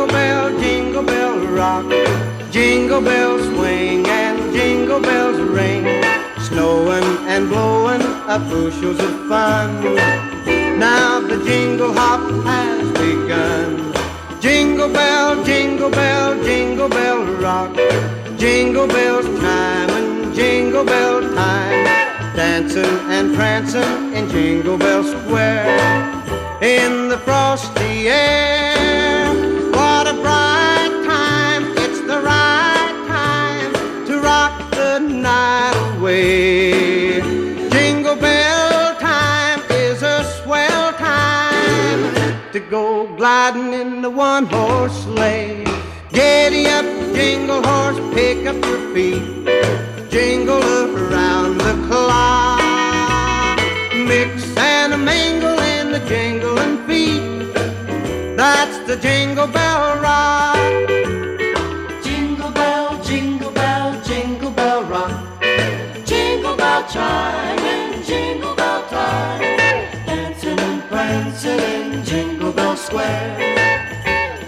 Jingle bell, jingle bell rock. Jingle bells swing and jingle bells ring. Snowing and blowing up bushels of fun. Now the jingle hop has begun. Jingle bell, jingle bell, jingle bell rock. Jingle bells chime and jingle bell time. Dancing and prancing in Jingle Bell Square. In the frosty air. Go gliding in the one horse sleigh. Giddy up, jingle horse, pick up your feet. Jingle around the clock. Mix and a mingle in the jingling feet. That's the jingle bell rock. Jingle bell, jingle bell, jingle bell rock. Jingle bell chime Square.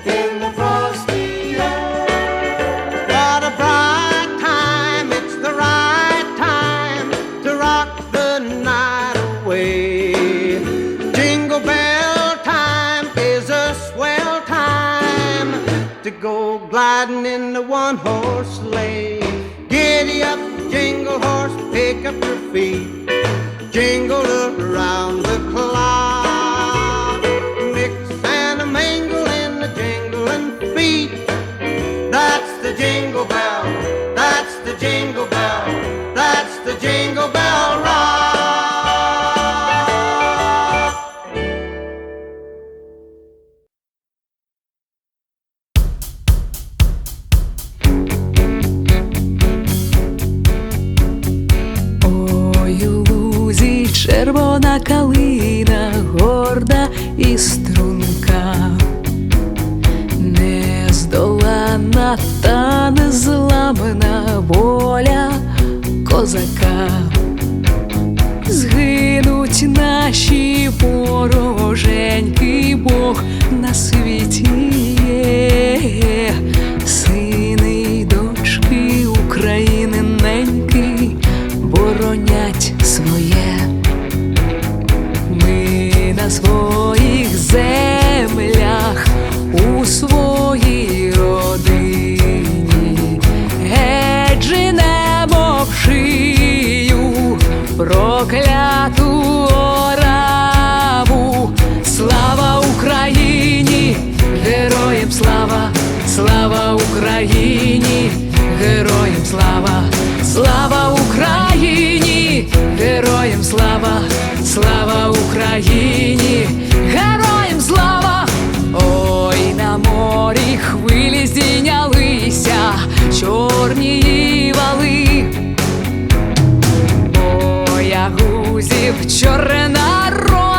In the frosty air. What a bright time, it's the right time to rock the night away. Jingle bell time is a swell time to go gliding in the one horse sleigh. Giddy up, jingle horse, pick up your feet. Jingle наші вороженьки, Бог на світі є. Сини й дочки України неньки боронять своє. Ми на своїх землях у своїй родині геть женемо в шию прокляту Україні, героям слава, слава Україні, героям слава, слава Україні, героям слава. Ой, на морі хвилі здійнялися, чорні вали. Боягузів чорноротих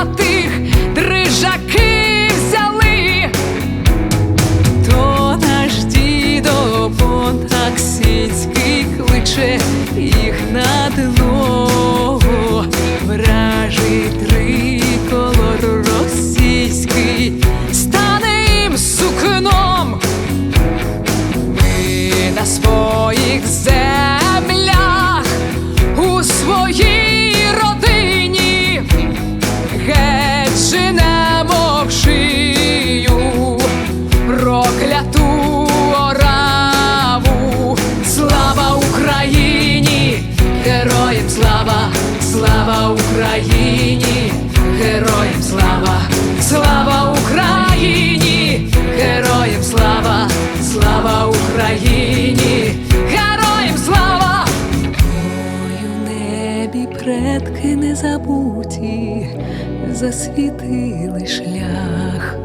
засвітили шлях.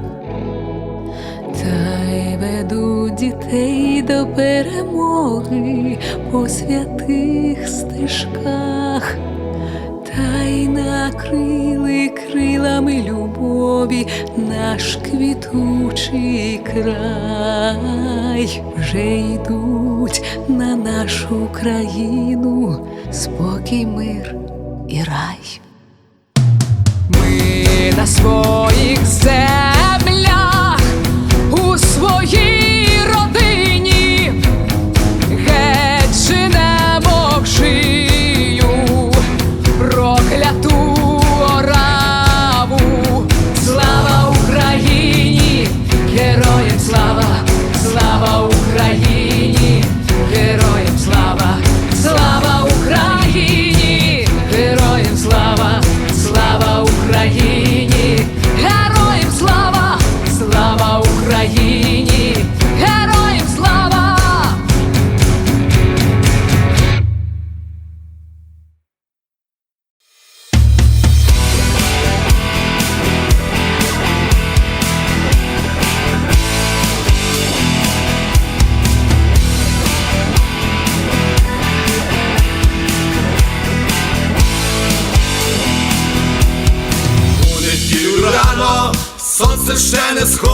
Та й ведуть дітей до перемоги по святих стежках, та й накрили крилами любові наш квітучий край, вже йдуть на нашу країну спокій, мир і рай. На своїх землях у своїй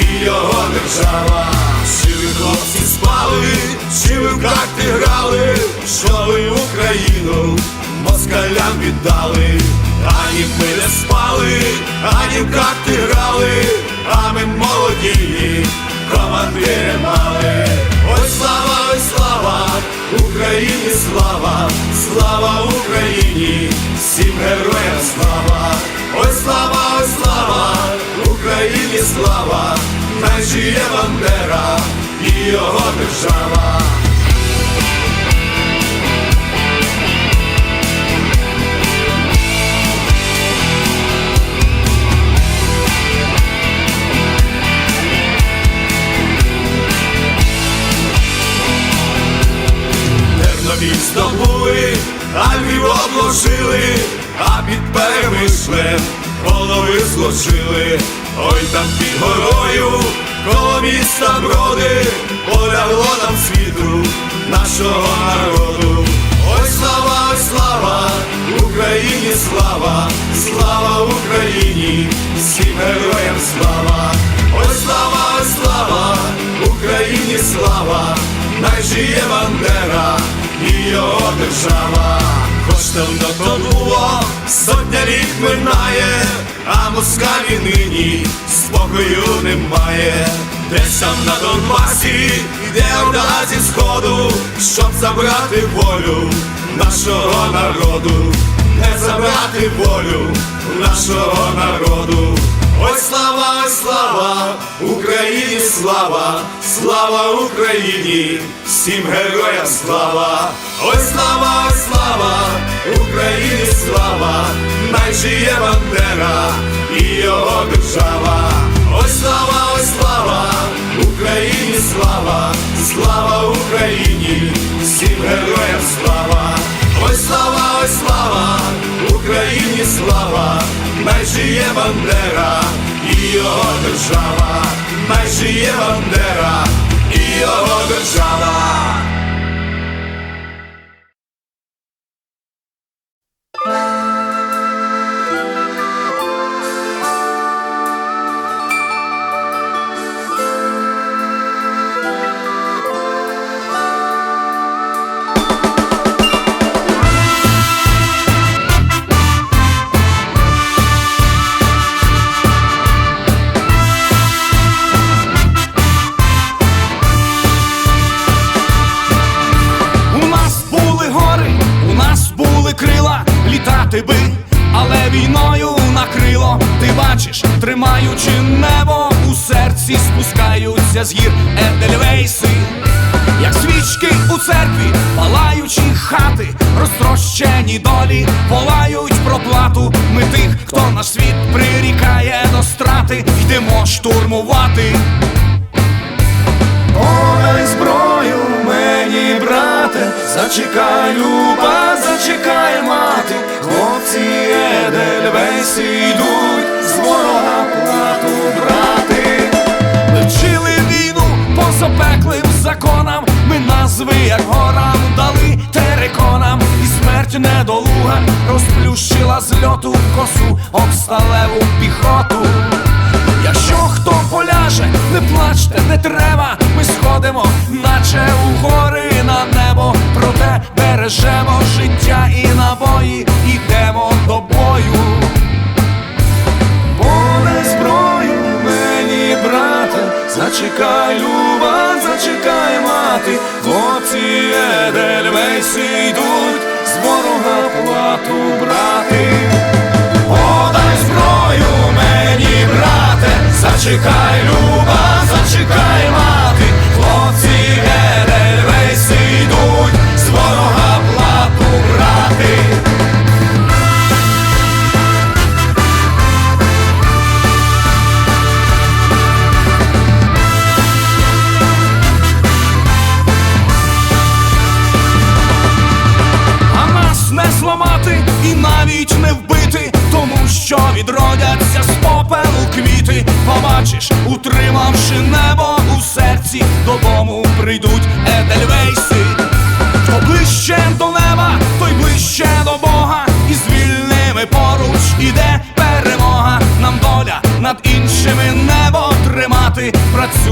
і його держава. Чи ви хлопці спали, чи ви в карти грали, що ви Україну москалям віддали, ані ми не спали, ані в карти грали, а ми молоді, командири мали. Ой, слава, ой, слава, Україні слава, слава Україні, всім героям слава, ой, слава, ой, слава, Україні слава, хай жиє Бандера і його держава. Україні, всім героям слава, ой, слава, ой, слава, Україні слава, най жиє Бандера і його держава. Хоч давно тонуло, сотня літ минає, а москалі нині спокою немає. Десь там на Донбасі йде орда зі сходу, щоб забрати волю нашого народу, не забрати волю нашого народу. Ой, слава, ой, слава, Україні слава, слава Україні, всім героям слава, ой, слава, ой, слава, Україні слава, най жиє Бандера і його держава. Ой, слава, ой, слава, Україні слава, слава Україні, всім героям слава, ой, слава, ой, слава, Україні слава, най жиє Бандера і його держава, най жиє Бандера і його держава. Серці, спускаються з гір Едельвейси, як свічки у церкві, палаючі хати, розтрощені долі, волають про плату. Ми тих, хто наш світ прирікає до страти, йдемо штурмувати. Подай зброю мені, брате, зачекай, люба, зачекай, мати, хлопці Едельвейси йдуть з ворога плату брати. Вчили війну по запеклим законам, ми назви, як горам, дали териконам, і смерть недолуга розплющила з льоту косу об сталеву піхоту. Якщо хто поляже, не плачте, не треба, ми сходимо, наче у гори на небо, проте бережемо життя і набої, ідемо до бою. Зачекай, люба, зачекай, мати, хлопці Едельвейси йдуть з ворога плату брати.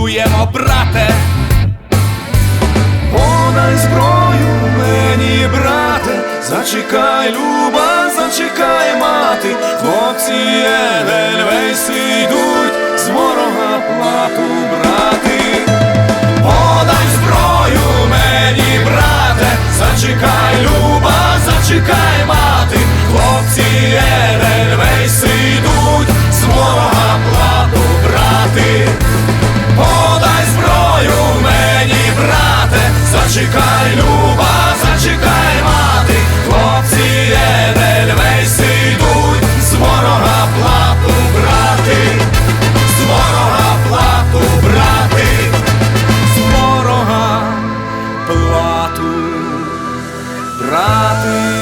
Працюємо, брате. Подай зброю мені, брате, зачекай, люба, зачекай, мати, хлопці Едельвейси йдуть з ворога плату брати. Подай зброю мені, брате, зачекай, люба, зачекай, люба, зачекай, мати, хлопці Едельвейси йдуть з ворога плату брати, з ворога плату брати, з ворога плату брати.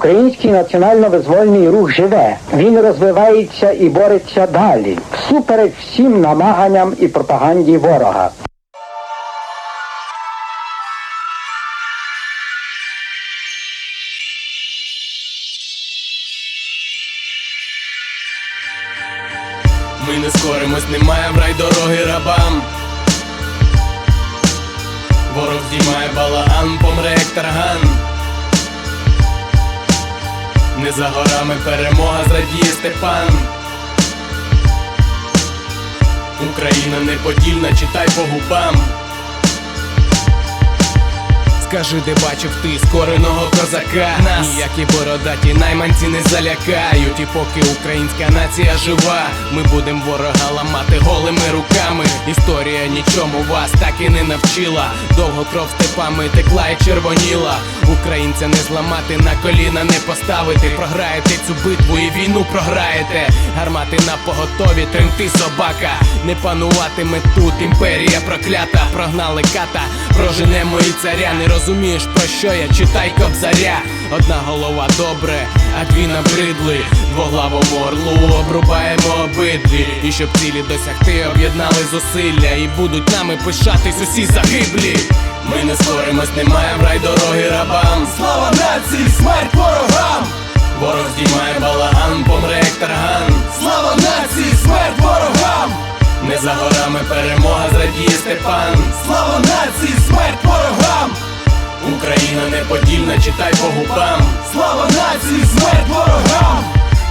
Український національно-визвольний рух живе. Він розвивається і бореться далі, всупереч всім намаганням і пропаганді ворога. Ми не скоримось, немає в рай дороги рабам. Ворог здіймає балаган, помре як тарган. Не за горами перемога зрадіє Степан. Україна неподільна, читай по губам. Скажи, де бачив ти скореного козака Нас ніякі бородаті найманці не залякають І поки українська нація жива, ми будем ворога ламати голими руками. Історія нічому вас так і не навчила. Довго кров степами текла і червоніла. Українця не зламати, на коліна не поставити. Програєте цю битву і війну програєте. Гармати на поготові, тремти собака. Не пануватиме тут імперія проклята. Прогнали ката, проженемо і царя. Не розумієш про що я читай кобзаря. Одна голова добре, а дві набридли. Двоглавому орлу обрубаємо обидві. І щоб цілі досягти, об'єднали зусилля. І будуть нами пишатись усі загиблі. Ми не скоримось, немає в рай дороги рабам. Слава нації, смерть ворогам! Ворог здіймає балаган, помре як тарган. Слава нації, смерть ворогам! Не за горами перемога зрадіє Степан. Слава нації, смерть ворогам! Україна неподільна, читай по губам. Слава нації, смерть ворогам!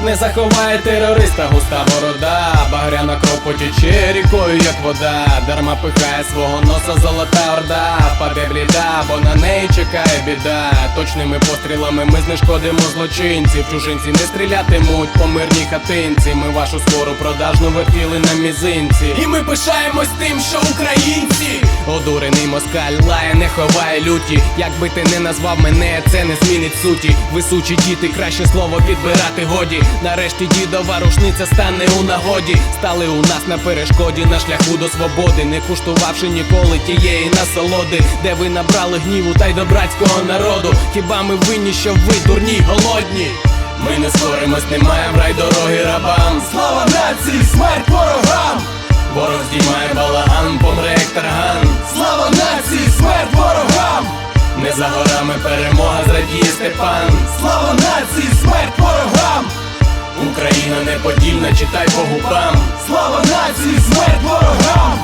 Не заховає терориста густа борода, багряна кров потіче рікою, як вода, дарма пихає свого носа золота орда, впаде бліда, бо на неї чекає біда. Точними пострілами ми знешкодимо злочинців. Чужинці не стрілятимуть по мирній хатинці. Ми вашу скору продажну вертіли на мізинці. І ми пишаємось тим, що українці. Одурений москаль лає, не ховає люті. Як би ти не назвав мене, це не змінить суті. Висучі діти, краще слово підбирати годі. Нарешті дідова рушниця стане у нагоді. Стали у нас на перешкоді на шляху до свободи, не куштувавши ніколи тієї насолоди, де ви набрали гніву та й до братського народу. Хіба ми винні, що ви дурні, голодні? Ми не скоримось, немає в рай дороги рабам. Слава нації, смерть ворогам! Ворог здіймає балаган, помре як тарган. Слава нації, смерть ворогам! Не за горами перемога зрадіє Степан. Слава нації, смерть ворогам! Україна неподільна, читай по губам. Слава нації, смерть ворогам!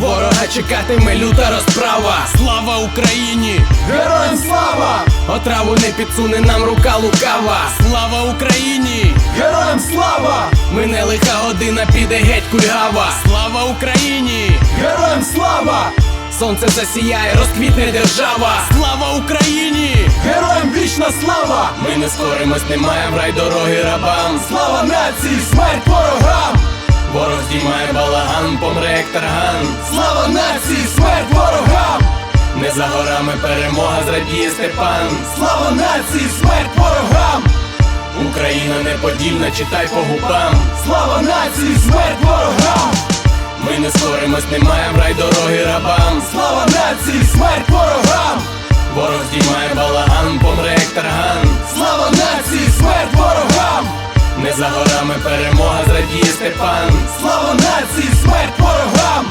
Ворога чекатиме люта розправа. Слава Україні! Героям слава! Отраву не підсуне нам рука лукава. Слава Україні! Героям слава! Мине лиха година, піде геть кульгава. Слава Україні! Героям слава! Сонце засіяє, розквітне держава. Слава Україні! Героям вічна слава! Ми не скоримось, немає в рай дороги рабам. Слава нації, смерть ворогам! Ворог здіймає балаган, помре як тарган. Слава нації, смерть ворогам! Не за горами перемога зрадіє Степан. Слава нації, смерть ворогам! Україна неподільна, читай по губам. Слава нації, смерть ворогам! Ми не скоримось, немає в рай дороги рабам. Слава нації, смерть ворогам! Ворог здіймає балаган, помре як тарган. Слава нації, смерть ворогам! Не за горами перемога зрадіє Степан. Слава нації, смерть ворогам!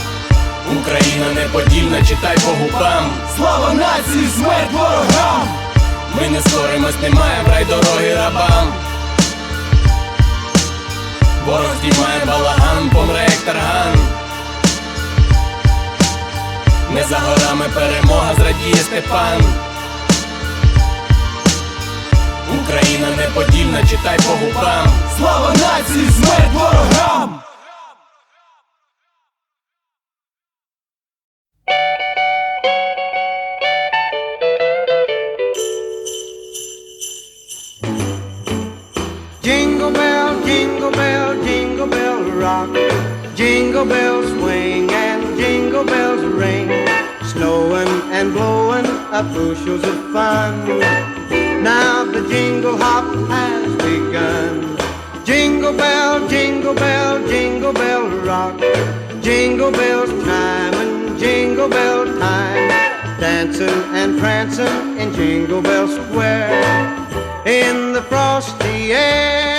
Україна неподільна, читай по губам. Слава нації, смерть ворогам! Ми не скоримось, немає в рай дороги рабам. Ворог здіймає балаган, помре як тарган. Не за горами перемога зрадіє Степан. Україна неподільна, читай по губам. Слава нації, смерть ворогам! Jingle bell, jingle bell, jingle bell rock. Jingle bells swing bells ring. Snowing and blowing up bushels of fun. Now the jingle hop has begun. Jingle bell, jingle bell, jingle bell rock. Jingle bells chime and jingle bell time. Dancing and prancing in Jingle Bell Square in the frosty air.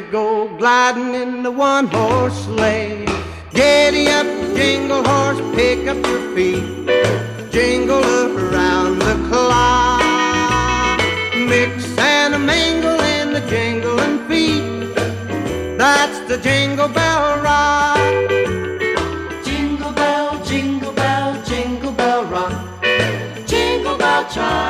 to go gliding in the one horse sleigh. Giddy up, jingle horse, pick up your feet. Jingle around the clock. Mix and a mingle in the jingling feet. That's the jingle bell rock. Jingle bell, jingle bell, jingle bell rock. Jingle bell chime.